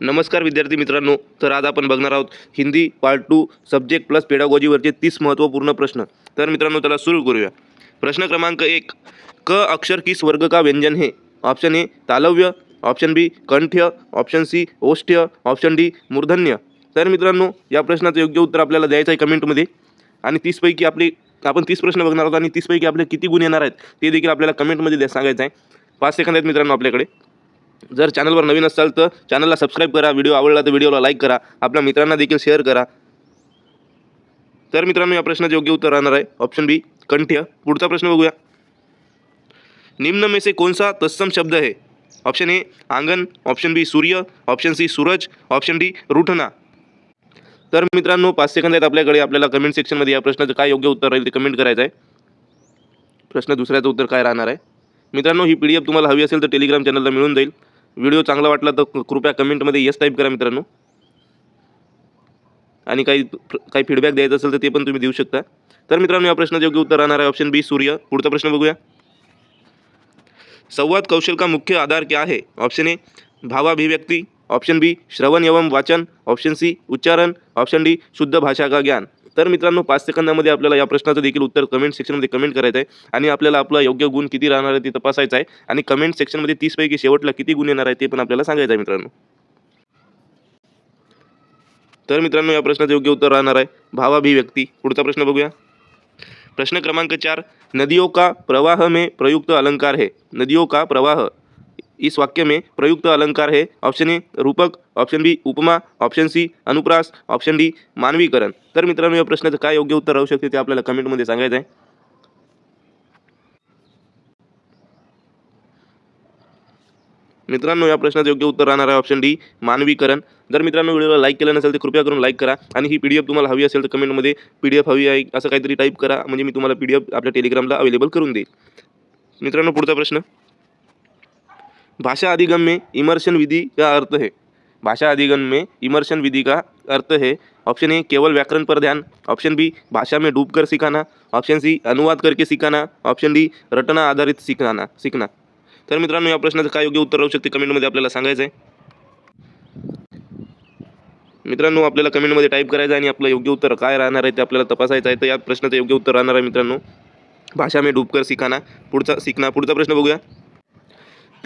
नमस्कार विद्यार्थी मित्रांनो तर आज आपण बघणार आहोत Hindi part two subject plus पेडागॉजीवरचे तीस महत्त्वपूर्ण प्रश्न. तर मित्रांनो त्याला सुरू करूया. प्रश्न क्रमांक एक क अक्षर किस वर्ग का व्यंजन है? ऑप्शन ए तालव्य. ऑप्शन बी कंठ्य. ऑप्शन सी ओष्ठ्य ऑप्शन डी मूर्धन्य. तर मित्रांनो या प्रश्नाचं योग्य उत्तर आपल्याला द्यायचं आहे कमेंटमध्ये आणि तीसपैकी आपले आपण तीस प्रश्न बघणार आहोत आणि तीसपैकी आपले किती गुण येणार आहेत ते देखील आपल्याला कमेंटमध्ये द्या सांगायचं आहे. पाच सेकंद आहेत मित्रांनो आपल्याकडे. जर चॅनलवर नवीन असाल तर चॅनलला सबस्क्राईब करा व्हिडिओ आवडला तर व्हिडिओला लाईक करा आपल्या मित्रांना देखील शेअर करा. तर मित्रांनो या प्रश्नाचे योग्य उत्तर राहणार आहे. ऑप्शन बी कंठ्य. पुढचा प्रश्न बघूया. निम्न में से कोणसा तत्सम शब्द आहे? ऑप्शन ए आंगण. ऑप्शन बी सूर्य. ऑप्शन सी सूरज. ऑप्शन डी रुठना तर मित्रांनो पाच सेकंद आहेत आपल्याकडे. आपल्याला कमेंट सेक्शनमध्ये या प्रश्नाचं काय योग्य उत्तर राहील ते कमेंट करायचं आहे. प्रश्न दुसऱ्याचं उत्तर काय राहणार आहे? मित्रांनो ही पी डी एफ तुम्हाला हवी असेल तर टेलिग्राम चॅनलला मिळून जाईल. व्हिडिओ चांगला वाटला तर कृपया कमेंटमध्ये येस टाईप करा मित्रांनो. आणि काही काही फीडबॅक द्यायचा असेल तर ते पण तुम्ही देऊ शकता. तर मित्रांनो या प्रश्नाचं योग्य उत्तर राहणार आहे ऑप्शन बी सूर्य. पुढचा प्रश्न बघूया. संवाद कौशल का मुख्य आधार क्या है ऑप्शन ए भावाभिव्यक्ती. ऑप्शन बी श्रवण एवं वाचन. ऑप्शन सी उच्चारण. ऑप्शन डी शुद्ध भाषा का ज्ञान. तर मित्रांनो पाच सेकंदामध्ये आपल्याला या प्रश्नाचं देखील उत्तर कमेंट सेक्शनमध्ये कमेंट करायचं आहे आणि आपल्याला आपला योग्य गुण किती राहणार आहे ते तपासायचं आहे आणि कमेंट सेक्शनमध्ये तीसपैकी शेवटला किती गुण येणार आहे ते पण आपल्याला सांगायचं आहे मित्रांनो. तर मित्रांनो या प्रश्नाचं योग्य उत्तर राहणार आहे भावाभिव्यक्ती. पुढचा प्रश्न बघूया. प्रश्न क्रमांक चार नदियों का प्रवाह में प्रयुक्त अलंकार है. नदियों का प्रवाह. इस वाक्य में प्रयुक्त अलंकार है। ऑप्शन ए रूपक। ऑप्शन बी उपमा। ऑप्शन सी अनुप्रास। ऑप्शन डी मानवीकरण। तर मित्रांनो या प्रश्नाचं काय योग्य उत्तर राहू शकते ते आपल्याला कमेंटमध्ये सांगायचं आहे मित्रांनो या प्रश्नाचं योग्य उत्तर राहणार आहे ऑप्शन डी मानवीकरण. जर मित्रांनो व्हिडिओला लाईक केलं नसेल तर कृपया करून लाईक करा. आणि ही पी डी एफ तुम्हाला हवी असेल तर कमेंटमध्ये पी डी एफ हवी आहे असं काहीतरी टाईप करा. म्हणजे मी तुम्हाला पी डी एफ आपल्या टेलिग्रामला अवेलेबल करून देईल. मित्रांनो पुढचा प्रश्न. भाषा अधिगम में इमर्शन विधि का अर्थ है। भाषा अधिगम में इमर्शन विधि का अर्थ है। ऑप्शन ए केवल व्याकरण पर ध्यान। ऑप्शन बी भाषा में डूब कर सिखाना। ऑप्शन सी अनुवाद करके सिखाना। ऑप्शन डी रटना आधारित सिखाना सीखना। तर मित्रांनो या प्रश्नाचं काय योग्य उत्तर राहू शकते कमेंटमध्ये आपल्याला सांगायचं आहे. मित्रांनो आपल्याला कमेंटमध्ये टाईप करायचं आहे आणि आपलं योग्य उत्तर काय राहणार आहे ते आपल्याला तपासायचं आहे. तर या प्रश्नाचं योग्य उत्तर राहणार आहे मित्रांनो. भाषा में डूबकर सिखाना. पुढचा सीखना. पुढचा प्रश्न बघूया.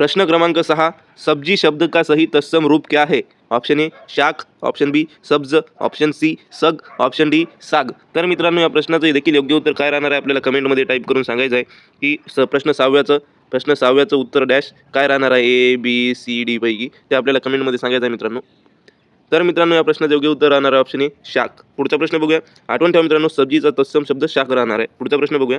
प्रश्न क्रमांक सहा सब्जी शब्द का सही तत्सम रूप क्या है? ऑप्शन ए शाख ऑप्शन बी सब्ज. ऑप्शन सी सग. ऑप्शन डी साग. तर मित्रांनो या प्रश्नाचं देखील योग्य उत्तर काय राहणार आहे आपल्याला कमेंटमध्ये टाईप करून सांगायचं आहे की स प्रश्न सहाव्याचं प्रश्न सहाव्याचं उत्तर डॅश काय राहणार आहे? ए बी सी डी पैकी. ते आपल्याला कमेंटमध्ये सांगायचं आहे मित्रांनो. तर मित्रांनो या प्रश्नाचं योग्य उत्तर राहणार आहे ऑप्शन ए शाक. पुढचा प्रश्न बघूया. आठवण ठेवा मित्रांनो सब्जीचा तत्सम शब्द शाख राहणार आहे. पुढचा प्रश्न बघूया.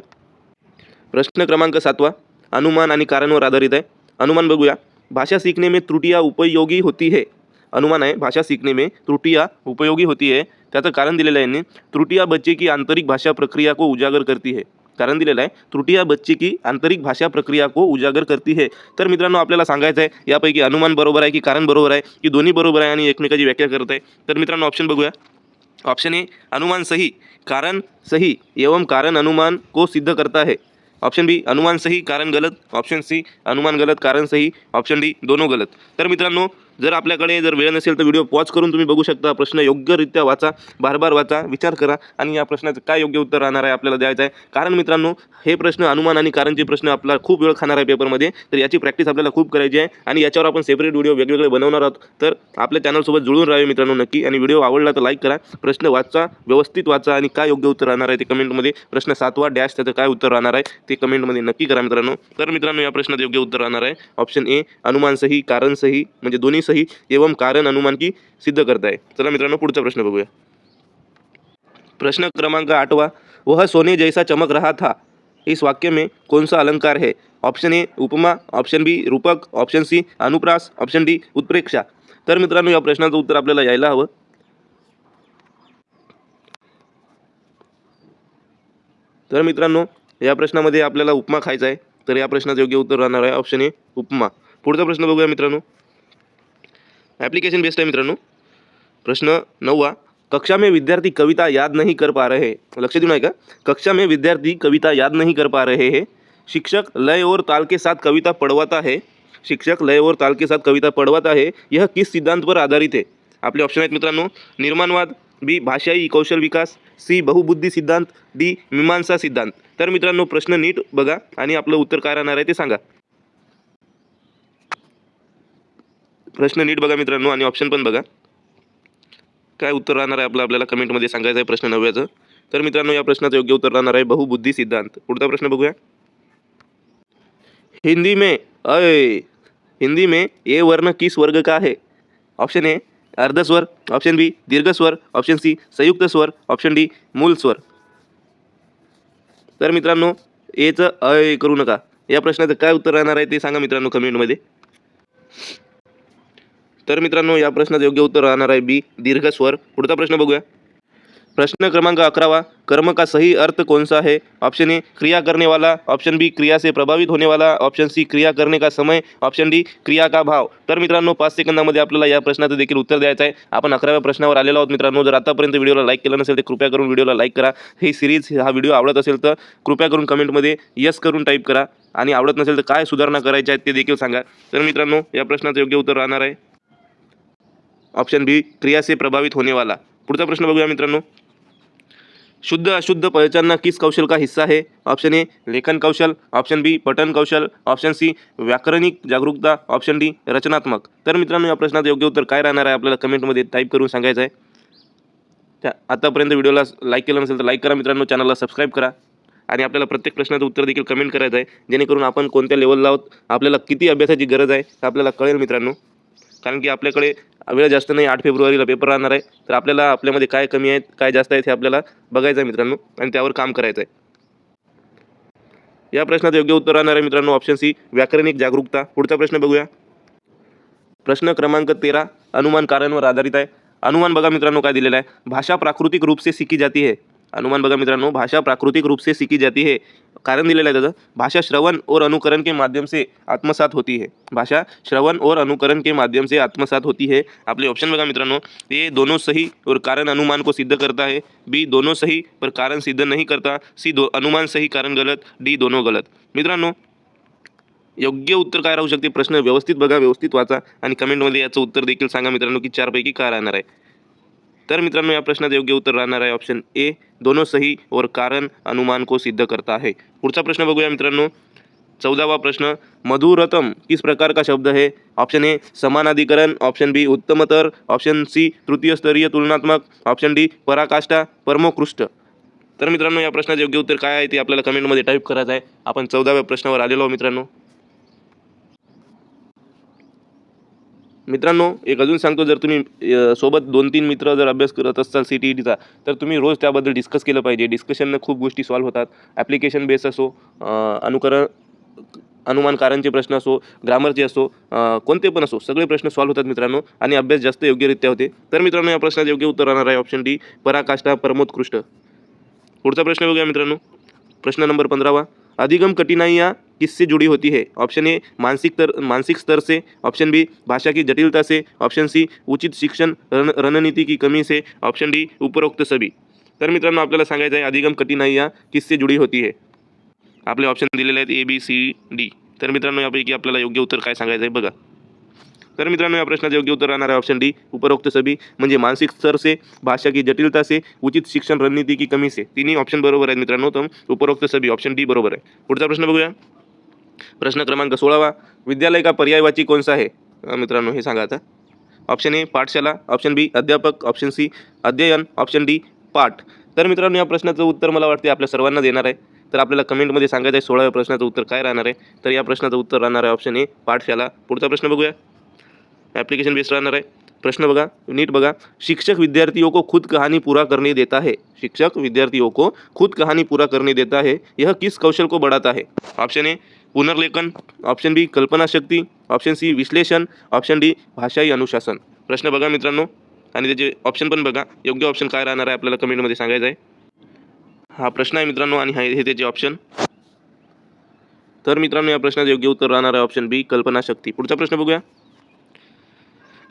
प्रश्न क्रमांक सातवा अनुमान आणि कारांवर आधारित आहे. अनुमान बघूया. भाषा सीखने में त्रुटियाँ उपयोगी होती है. अनुमान आहे भाषा सीखने में त्रुटियाँ उपयोगी होती है. त्याचं कारण दिलेलं आहे यांनी त्रुटियाँ बच्चे की आंतरिक भाषा प्रक्रिया को उजागर करती है. कारण दिलेलं आहे त्रुटिया बच्चे की आंतरिक भाषा प्रक्रिया को उजागर करती है. तर मित्रांनो आपल्याला सांगायचं आहे यापैकी अनुमान बरोबर आहे की कारण बरोबर आहे की दोन्ही बरोबर आहे आणि एकमेकाची व्याख्या करत आहे. तर मित्रांनो ऑप्शन बघूया. ऑप्शन ए अनुमान सही कारण सही एवं कारण अनुमान को सिद्ध करता है. ऑप्शन बी अनुमान सही कारण गलत. ऑप्शन सी अनुमान गलत कारण सही. ऑप्शन डी दोनों गलत. तर मित्रांनो जर आपल्याकडे जर वेळ नसेल तर व्हिडिओ पॉज करून तुम्ही बघू शकता. प्रश्न योग्यरित्या वाचा बार बार वाचा विचार करा आणि या प्रश्नाचं काय योग्य उत्तर राहणार आहे आपल्याला द्यायचं आहे. कारण मित्रांनो हे प्रश्न अनुमान आणि कारणचे प्रश्न आपला खूप वेळ खाणार आहे पेपरमध्ये. तर याची प्रॅक्टिस आपल्याला खूप करायची आहे आणि याच्यावर आपण सेपरेट व्हिडिओ वेगवेगळे बनवणार आहोत. तर आपल्या चॅनलसोबत जुळून राहावे मित्रांनो नक्की आणि व्हिडिओ आवडला तर लाईक करा. प्रश्न वाचा व्यवस्थित वाचा आणि काय योग्य उत्तर राहणार आहे ते कमेंटमध्ये. प्रश्न सातवा डॅश त्याचं काय उत्तर राहणार आहे ते कमेंटमध्ये नक्की करा मित्रांनो. तर मित्रांनो या प्रश्नाचं योग्य उत्तर राहणार आहे. ऑप्शन ए अनुमान सही कारण सही म्हणजे दोन्ही सही एवं कारण अनुमान की सिद्ध करता है चला मित्रांनो पुढचा प्रश्न बघूया. प्रश्न क्रमांक आठवा. वह सोने जैसा चमक रहा था. इस वाक्य में कौन सा अलंकार है? ऑप्शन ए उपमा. ऑप्शन बी रूपक. ऑप्शन सी अनुप्रास. ऑप्शन डी उत्प्रेक्षा. तर मित्रांनो या प्रश्नाचं उत्तर आपल्याला यायला हवं. तर मित्रांनो या प्रश्नामध्ये आपल्याला उपमा खायचा आहे. तर या प्रश्नाचं योग्य उत्तर राहणार आहे ऑप्शन ए उपमा. पुढचा प्रश्न बघूया मित्रांनो. ॲप्लिकेशन बेस्ट आहे मित्रांनो. प्रश्न नववा कक्षा में विद्यार्थी कविता याद नहीं कर पा रहे लक्ष देऊ का कक्षा में विद्यार्थी कविता याद नहीं कर पा रहे हैं. शिक्षक लय और ताल के साथ कविता पढ़वाता है. शिक्षक लय और ताल के साथ कविता पढ़वाता है. यह किस सिद्धांत पर आधारित है? आपले ऑप्शन आहेत मित्रांनो निर्माणवाद बी भाषाई कौशल विकास सी बहुबुद्धी सिद्धांत डी मीमांसा सिद्धांत. तर मित्रांनो प्रश्न नीट बघा आणि आपलं उत्तर काय राहणार आहे ते सांगा. प्रश्न नीट बघा मित्रांनो आणि ऑप्शन पण बघा. काय उत्तर राहणार आहे आपलं? आपल्याला कमेंटमध्ये सांगायचं आहे प्रश्न नव्याचं तर मित्रांनो या प्रश्नाचं योग्य उत्तर राहणार आहे बहुबुद्धी सिद्धांत. पुढचा प्रश्न बघूया. हिंदी में अय हिंदी में ए वर्ण किस वर्ग का है ऑप्शन ए अर्धस्वर ऑप्शन बी दीर्घस्वर ऑप्शन सी संयुक्त स्वर. ऑप्शन डी मूल स्वर. तर मित्रांनो एचं अय करू नका. या प्रश्नाचं काय उत्तर राहणार आहे ते सांगा मित्रांनो कमेंटमध्ये तर मित्रांनो या प्रश्नाचं योग्य उत्तर राहणार आहे बी दीर्घ स्वर. पुढचा प्रश्न बघूया. प्रश्न क्रमांक अकरावा कर्म का सही अर्थ कौन सा है ऑप्शन ए क्रिया करने वाला ऑप्शन बी क्रिया से प्रभावित होने वाला ऑप्शन सी क्रिया करने का समय. ऑप्शन डी क्रिया का भाव. तर मित्रांनो पाच सेकंदामध्ये आपल्याला या प्रश्नाचं देखील उत्तर द्यायचं आहे. आपण अकराव्या प्रश्नावर आलेलो आहोत मित्रांनो. जर आतापर्यंत व्हिडिओला लाईक केलं नसेल तर कृपया करून व्हिडिओला लाईक करा. ही सिरीज हा व्हिडिओ आवडत असेल तर कृपया करून कमेंटमध्ये यस करून टाईप करा. आणि आवडत नसेल तर काय सुधारणा करायच्या आहेत ते देखील सांगा. तर मित्रांनो या प्रश्नाचं योग्य उत्तर राहणार आहे. ऑप्शन बी क्रिया से प्रभावित होने वाला पुढचा प्रश्न बघूया मित्रांनो. शुद्ध अशुद्ध पहचानना किस कौशल का हिस्सा है ऑप्शन ए लेखन कौशल. ऑप्शन बी पठन कौशल. ऑप्शन सी व्याकरणिक जागरूकता. ऑप्शन डी रचनात्मक. तर मित्रांनो या प्रश्नाचं योग्य उत्तर काय राहणार आहे आपल्याला कमेंटमध्ये टाईप करून सांगायचं आहे. त्या आतापर्यंत व्हिडिओला लाईक केलं नसेल तर लाईक करा मित्रांनो चॅनलला सबस्क्राईब करा. आणि आपल्याला प्रत्येक प्रश्नाचं उत्तर देखील कमेंट करायचं आहे. जेणेकरून आपण कोणत्या लेवलला आहोत आपल्याला किती अभ्यासाची गरज आहे आपल्याला कळेल मित्रांनो. कारण की आपल्याकडे वेळ जास्त नाही आठ फेब्रुवारीला पेपर राहणार आहे. तर आपल्याला आपल्यामध्ये काय कमी आहेत काय जास्त आहेत हे आपल्याला बघायचं आहे मित्रांनो आणि त्यावर काम करायचं आहे. या प्रश्नाचं योग्य उत्तर राहणार आहे मित्रांनो ऑप्शन सी व्याकरणिक जागरूकता. पुढचा प्रश्न बघूया. प्रश्न क्रमांक तेरा अनुमान कार्यांवर आधारित आहे. अनुमान बघा मित्रांनो काय दिलेलं आहे. भाषा प्राकृतिक रूप से सीखी जाती है. अनुमान बघा मित्रांनो भाषा प्राकृतिक रूप से सीखी जाती है. कारण दिलेलं आहे त्याचं. भाषा श्रवण और अनुकरण के माध्यम से आत्मसात होती है. भाषा श्रवण और अनुकरण के माध्यम से आत्मसात होती है. आपले ऑप्शन बघा मित्रांनो. ए दोनों सही और कारण अनुमान को सिद्ध करता है. बी दोनों सही पर कारण सिद्ध नहीं करता. सी दो अनुमान सही कारण गलत. डी दोनों गलत. मित्रांनो योग्य उत्तर काय राहू शकते? प्रश्न व्यवस्थित बघा व्यवस्थित वाचा आणि कमेंटमध्ये याचं उत्तर देखील सांगा मित्रांनो की चारपैकी काय राहणार आहे. तर मित्रांनो या प्रश्नात योग्य उत्तर राहणार आहे ऑप्शन ए दोनों सही और कारण अनुमान को सिद्ध करता है पुढचा प्रश्न बघूया मित्रांनो. चौदावा प्रश्न मधुरतम किस प्रकार का शब्द है? ऑप्शन ए समानाधिकरण. ऑप्शन बी उत्तमतर. ऑप्शन सी तृतीय स्तरीय तुलनात्मक. ऑप्शन डी पराकाष्ठा परमोकृष्ट. तर मित्रांनो या प्रश्नाचं योग्य उत्तर काय आहे ते आपल्याला कमेंटमध्ये टाईप करायचं आहे. आपण चौदाव्या प्रश्नावर आलेलो मित्रांनो. मित्रांनो एक अजून सांगतो जर तुम्ही सोबत दोन तीन मित्र जर अभ्यास करत असाल सी टी ई टीचा तर तुम्ही रोज त्याबद्दल डिस्कस केलं पाहिजे. डिस्कशननं खूप गोष्टी सॉल्व्ह होतात. ॲप्लिकेशन बेस असो अनुकरण अनुमानकारांचे प्रश्न असो ग्रामरचे असो कोणते पण असो सगळे प्रश्न सॉल्व्ह होतात मित्रांनो आणि अभ्यास जास्त योग्यरित्या होते. तर मित्रांनो या प्रश्नाचं योग्य उत्तर राहणार आहे ऑप्शन डी पराकाष्ठा परमोत्कृष्ट. पुढचा प्रश्न बघूया मित्रांनो. प्रश्न नंबर पंधरावा. अधिगम या किससे जुड़ी होती है? ऑप्शन ए मानसिक तर, मानसिक स्तर से। ऑप्शन बी भाषा की जटिलता से। ऑप्शन सी उचित शिक्षण, रण, रणनीति की कमी से। ऑप्शन डी उपरोक्त सभी। तर मित्रांनो, आपल्याला सांगायचं आहे, अधिगम कठिनाइयाँ किससे जुड़ी होती है? आपले ऑप्शन दिलेले आहेत ए बी सी डी तर मित्रांनो, यापैकी आपल्याला योग्य उत्तर काय सांगायचं आहे बघा. तर मित्रांनो, या प्रश्नाचं योग्य उत्तर राहणार आहे ऑप्शन डी उपरोक्त सभी. म्हणजे मानसिक स्तर से, भाषा की जटिलता से, उचित शिक्षण, रणनीति की कमी से. तिन्ही ऑप्शन बरोबर आहेत मित्रांनो तर उपरोक्त सभी ऑप्शन डी बरोबर आहे. पुढचा प्रश्न बघूया. प्रश्न क्रमांक सोळावा. विद्यालय का पर्यायवाची कोणसा आहे? मित्रांनो हे सांगा आता. ऑप्शन ए पाठशाला ऑप्शन बी अध्यापक. ऑप्शन सी अध्ययन. ऑप्शन डी पाठ. तर मित्रांनो या प्रश्नाचं उत्तर मला वाटते आपल्या सर्वांना देणार आहे. तर आपल्याला कमेंटमध्ये सांगायचं आहे सोळाव्या प्रश्नाचं उत्तर काय राहणार आहे? तर या प्रश्नाचं उत्तर राहणार आहे ऑप्शन ए पाठशाला पुढचा प्रश्न बघूया. ॲप्लिकेशन बेस्ड राहणार आहे. प्रश्न बघा नीट बघा. शिक्षक विद्यार्थियों को खुद कहानी पूरा करने देता है शिक्षक विद्यार्थियों को खुद कहानी पूरा करने देता है यह किस कौशल को बढ़ाता है? ऑप्शन ए पुनर्लेखन ऑप्शन बी कल्पनाशक्ती ऑप्शन सी विश्लेषण ऑप्शन डी भाषाई अनुशासन. प्रश्न बघा मित्रांनो. आणि त्याचे ऑप्शन पण बघा. योग्य ऑप्शन काय राहणार आहे आपल्याला कमेंटमध्ये सांगायचं आहे. हा प्रश्न आहे मित्रांनो आणि हा हे त्याचे ऑप्शन तर मित्रांनो या प्रश्नाचं योग्य उत्तर राहणार आहे ऑप्शन बी कल्पनाशक्ती पुढचा प्रश्न बघूया.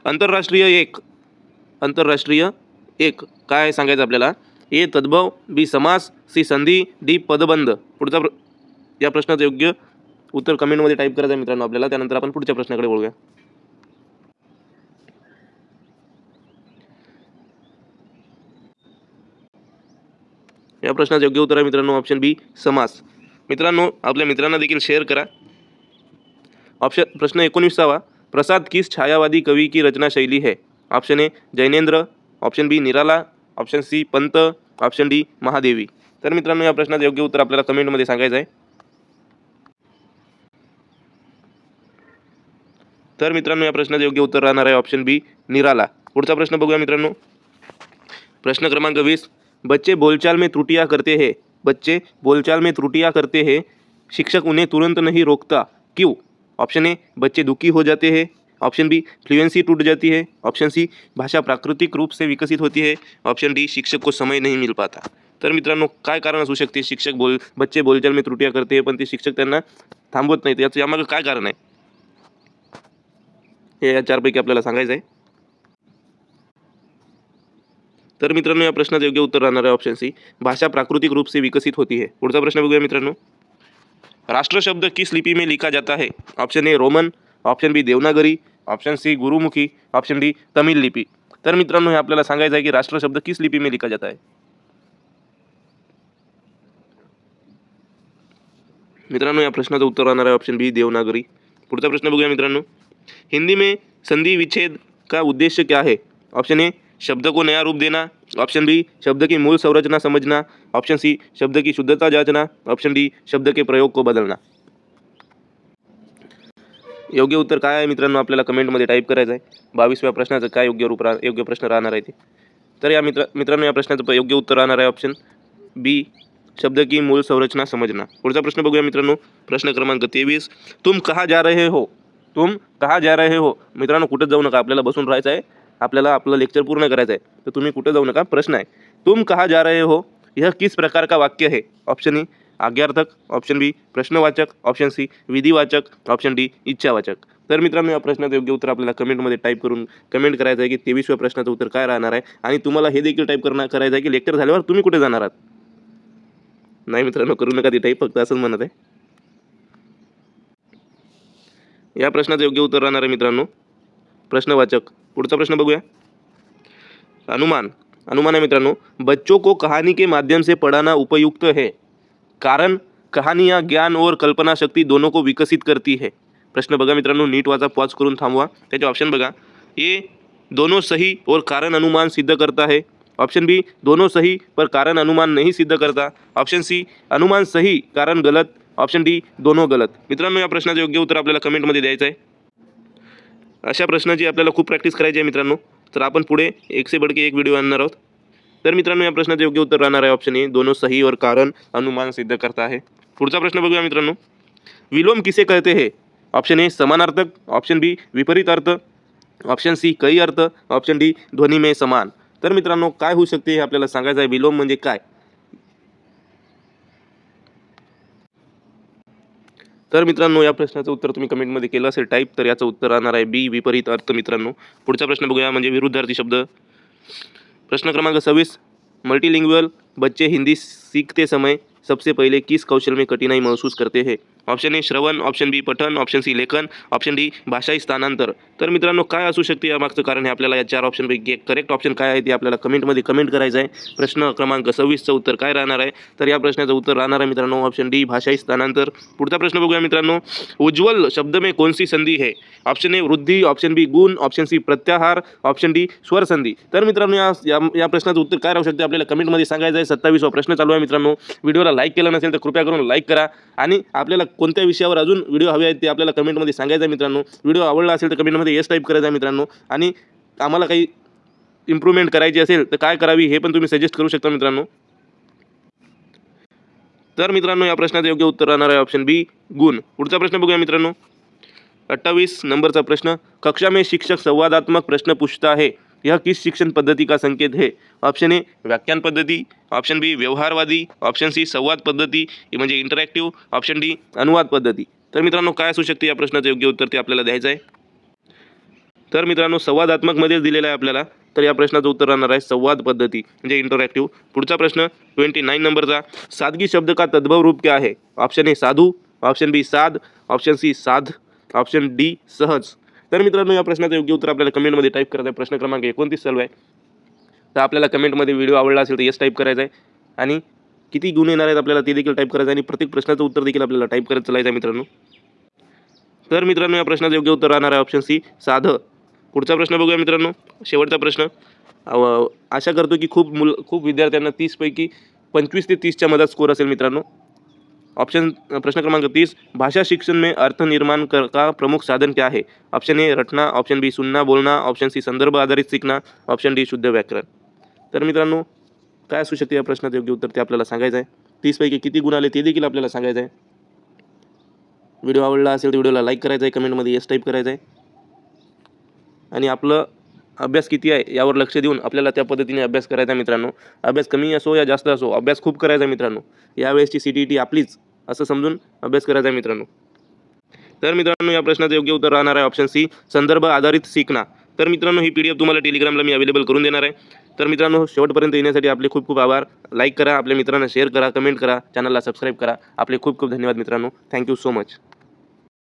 आंतरराष्ट्रीय एक. आंतरराष्ट्रीय एक. काय सांगायचं आपल्याला? ए तद्भव बी समास सी संधी डी पदबंध. पुढचा प्र या प्रश्नाचं योग्य उत्तर कमेंटमध्ये टाईप करायचं आहे मित्रांनो आपल्याला त्यानंतर आपण पुढच्या प्रश्नाकडे बोलूया या प्रश्नाचं योग्य उत्तर आहे मित्रांनो ऑप्शन बी समास. मित्रांनो आपल्या मित्रांना देखील शेअर करा. ऑप्शन प्रश्न एकोणीसावा प्रसाद किस छायावादी कवी की रचना शैली है? Option A Jainendra. Option B Nirala. Option C Pant. Option D Mahadevi. तर मित्रांनो या प्रश्नाचं योग्य उत्तर आपल्याला कमेंटमध्ये सांगायचं आहे. तर मित्रांनो, या प्रश्नाचं योग्य उत्तर राहणार आहे ऑप्शन बी निराला. पुढचा प्रश्न बघूया मित्रांनो. प्रश्न क्रमांक वीस. बच्चे बोलचाल में त्रुटियाँ करते हैं. बच्चे बोलचाल में त्रुटियाँ करते हैं. शिक्षक उन्हें तुरंत नहीं रोकता. क्यों? ऑप्शन ए बच्चे दुखी हो जाते हैं. ऑप्शन बी फ्लुएंसी टूट जाती है. ऑप्शन सी भाषा प्राकृतिक रूप से विकसित होती है. ऑप्शन डी शिक्षक को समय नहीं मिल पाता. तर मित्रांनो, काय कारण असू शकते? शिक्षक बोल, बच्चे बोलचाल में त्रुटियाँ करते हैं ते शिक्षक थांबवत नाहीत. याचं यामागं काय कारण आहे? हे या चारपैकी आपल्याला सांगायचं आहे तर मित्रांनो या प्रश्नाचं योग्य उत्तर राहणार आहे ऑप्शन सी भाषा प्राकृतिक रूप से विकसित होती है. पुढचा प्रश्न बघूया मित्रांनो. राष्ट्र शब्द किस लिपी में लिखा जाता है? Option A Roman option B Devanagari. Option C Gurmukhi. Option D Tamil लिपी. तर मित्रांनो हे आपल्याला सांगायचं आहे की राष्ट्र शब्द किस लिपी में लिखा जाता है? मित्रांनो या प्रश्नाचं उत्तर राहणार आहे ऑप्शन बी देवनागरी. पुढचा प्रश्न बघूया मित्रांनो. हिंदी में संधि विच्छेद का उद्देश्य क्या है? ऑप्शन ए शब्द को नया रूप देना। ऑप्शन बी शब्द की मूल संरचना समझना। ऑप्शन सी शब्द की शुद्धता जांचना। ऑप्शन डी शब्द के प्रयोग को बदलना। योग्य उत्तर काय आहे मित्रांनो? आपल्याला कमेंटमध्ये टाईप करायचं आहे. बावीसव्या प्रश्नाचं काय योग्य रूप राह योग्य प्रश्न राहणार आहे ते. तर या मित्र मित्रांनो या प्रश्नाचं योग्य उत्तर राहणार आहे ऑप्शन बी शब्द की मूल संरचना समझना. पुढचा प्रश्न बघूया मित्रांनो. प्रश्न क्रमांक तेवीस. तुम कहाँ जा रहे हो? तुम कहाँ जा रहे हो? मित्रांनो कुठं जाऊ नका. आपल्याला बसून राहायचं आहे. आपल्याला आपलं लेक्चर पूर्ण करायचं आहे. तर तुम्ही कुठे जाऊ नका. प्रश्न आहे. तुम कहाँ जा रहे हो? यह किस प्रकार का वाक्य है? ऑप्शन ए आज्ञार्थक. ऑप्शन बी प्रश्नवाचक. ऑप्शन सी विधिवाचक. ऑप्शन डी इच्छावाचक. तर मित्रांनो या प्रश्नाचं योग्य उत्तर आपल्याला कमेंटमध्ये टाईप करून कमेंट करायचं आहे की तेवीसव्या प्रश्नाचं उत्तर काय राहणार आहे. आणि तुम्हाला हे देखील टाईप करणार करायचं आहे की लेक्चर झाल्यावर तुम्ही कुठे जाणार आहात? नाही मित्रांनो करू नका ती टाईप फक्त असंच म्हणत आहे. या प्रश्नाचं योग्य उत्तर राहणार आहे मित्रांनो. प्रश्नवाचक. पुढचा प्रश्न बघूया. अनुमान. अनुमान है मित्रांनो बच्चों को कहानी के माध्यम से पढ़ाना उपयुक्त है. कारण कहानियाँ ज्ञान और कल्पना शक्ति दोनों को विकसित करती है. प्रश्न बघा मित्रांनो नीट वाचा पॉज करून थांबवा. त्याचे ऑप्शन बघा. ए दोनों सही और कारण अनुमान सिद्ध करता है. ऑप्शन बी दोनों सही पर कारण अनुमान नहीं सिद्ध करता. ऑप्शन सी अनुमान सही कारण गलत. ऑप्शन डी दोनों गलत. मित्रांनो या प्रश्नाचं योग्य उत्तर आपल्याला कमेंटमध्ये द्यायचं आहे. अशा प्रश्नाची आपल्याला खूप प्रॅक्टिस करायची आहे मित्रांनो. तर आपण पुढे एकशे बडके एक व्हिडिओ आणणार आहोत. तर मित्रांनो या प्रश्नाचं योग्य उत्तर राहणार आहे ऑप्शन ए दोनों सही और कारण अनुमान सिद्ध करता है पुढचा प्रश्न बघूया मित्रांनो. विलोम किसे कहते हैं? Option A समानार्थक. ऑप्शन बी विपरीत अर्थ. ऑप्शन सी कई अर्थ. ऑप्शन डी ध्वनी में समान. तर मित्रांनो काय होऊ शकते हे आपल्याला सांगायचं आहे. विलोम म्हणजे काय? तर मित्रांनो या प्रश्नाचं उत्तर तुम्ही कमेंटमध्ये केलं असेल टाईप तर याचं उत्तर राहणार आहे बी विपरीत अर्थ मित्रांनो. पुढचा प्रश्न बघूया म्हणजे विरुद्धार्थी शब्द. प्रश्न क्रमांक सव्वीस मल्टीलिंग्युअल बच्चे हिंदी सीखते समय सबसे पहले किस कौशल में कठिनाई महसूस करते हैं? ऑप्शन ए श्रवण ऑप्शन बी पठन ऑप्शन सी लेखन ऑप्शन डी भाषाई स्थानांतर. तर मित्रांनो काय असू शकते यामागचं कारण हे आपल्याला या चार ऑप्शनपैकी एक करेक्ट ऑप्शन काय आहे ते आपल्याला कमेंटमध्ये कमेंट करायचं आहे. प्रश्न क्रमांक सव्वीसचं उत्तर काय राहणार आहे? तर या प्रश्नाचं उत्तर राहणार आहे मित्रांनो ऑप्शन डी भाषाई स्थानांतर. पुढचा प्रश्न बघूया मित्रांनो. उज्ज्वल शब्द में कोणसी संधी है? ऑप्शन ए वृद्धी ऑप्शन बी गुण ऑप्शन सी प्रत्याहार ऑप्शन डी स्वर संधी. तर मित्रांनो या या प्रश्नाचं उत्तर काय राहू शकते आपल्याला कमेंटमध्ये सांगायचं आहे. सत्तावीसवा प्रश्न चालू आहे मित्रांनो. व्हिडिओला लाईक केला नसेल तर कृपया करून लाईक करा. आणि आपल्याला कोणत्या विषयावर अजून व्हिडिओ हवे आहेत ते आपल्याला कमेंटमध्ये सांगायचं आहे मित्रांनो. व्हिडिओ आवडला असेल तर कमेंटमध्ये येस टाईप करायचा आहे मित्रांनो. आणि आम्हाला काही इम्प्रूव्हमेंट करायची असेल तर काय करावी हे पण तुम्ही सजेस्ट करू शकता मित्रांनो. तर मित्रांनो या प्रश्नाचं योग्य उत्तर राहणार आहे ऑप्शन बी गुण. पुढचा प्रश्न बघूया मित्रांनो. अठ्ठावीस नंबरचा प्रश्न कक्षा में शिक्षक संवादात्मक प्रश्न पूछता है. यह किस शिक्षण पद्धति का संकेत है? ऑप्शन ए व्याख्यान पद्धति. ऑप्शन बी व्यवहारवादी. ऑप्शन सी संवाद पद्धती. म्हणजे इंटरॅक्टिव्ह ऑप्शन डी अनुवाद पद्धती. तर मित्रांनो काय असू शकते या प्रश्नाचं योग्य उत्तर ते आपल्याला द्यायचं आहे. तर मित्रांनो संवादात्मकमध्येच दिलेलं आहे आपल्याला. तर या प्रश्नाचं उत्तर राहणार आहे संवाद पद्धती म्हणजे इंटरॅक्टिव्ह पुढचा प्रश्न ट्वेंटी नाईन नंबरचा. सादगी शब्द का तद्भव रूप क्या आहे? ऑप्शन ए साधू. ऑप्शन बी साध. ऑप्शन सी साध. ऑप्शन डी सहज. तर मित्रांनो या प्रश्नाचं योग्य उत्तर आपल्याला कमेंटमध्ये टाईप करायचं आहे. प्रश्न क्रमांक एकोणतीस चालू आहे. तर आपल्याला कमेंटमध्ये व्हिडिओ आवडला असेल तर येस टाईप करायचं आहे. आणि किती गुण येणार आहेत आपल्याला ते देखील टाईप करायचं आणि प्रत्येक प्रश्नाचं उत्तर देखील आपल्याला टाईप करत चालायचं आहे मित्रांनो. तर मित्रांनो या प्रश्नाचं योग्य उत्तर राहणार आहे ऑप्शन सी साधं. पुढचा प्रश्न बघूया मित्रांनो. शेवटचा प्रश्न. आशा करतो की खूप मुल खूप विद्यार्थ्यांना तीसपैकी पंचवीस ते तीसच्या मधात स्कोर असेल मित्रांनो. ऑप्शन प्रश्न क्रमांक तीस भाषा शिक्षण में अर्थ निर्माण कर का प्रमुख साधन क्या है? ऑप्शन ए रटना ऑप्शन बी सुनना बोलना ऑप्शन सी संदर्भ आधारित शिकना ऑप्शन डी शुद्ध व्याकरण. तर मित्रांनो काय असू शकते या प्रश्नाचं योग्य उत्तर ते आपल्याला सांगायचं आहे. तीसपैकी किती गुण आले ते देखील आपल्याला सांगायचं आहे. व्हिडिओ आवडला असेल तर व्हिडिओला लाईक करायचा आहे कमेंटमध्ये येस टाईप करायचं आहे. आणि आपलं अभ्यास किती आहे यावर लक्ष देऊन आपल्याला त्या पद्धतीने अभ्यास करायचा आहे मित्रांनो. अभ्यास कमी असो या जास्त असो अभ्यास खूप करायचा आहे मित्रांनो. यावेळेसची सी टी टी आपलीच असं समजून अभ्यास करायचा आहे मित्रांनो. तर मित्रांनो या प्रश्नाचं योग्य उत्तर राहणार आहे ऑप्शन सी संदर्भ आधारित शिकणा. तर मित्रांनो ही पी डी एफ तुम्हाला टेलिग्रामला मी अवेलेबल करून देणार आहे. तर मित्रांनो शेवटपर्यंत येण्यासाठी आपले खूप खूप आभार. लाईक करा आपल्या मित्रांना शेअर करा कमेंट करा चॅनलला सबस्क्राईब करा. आपले खूप खूप धन्यवाद मित्रांनो. Thank you so much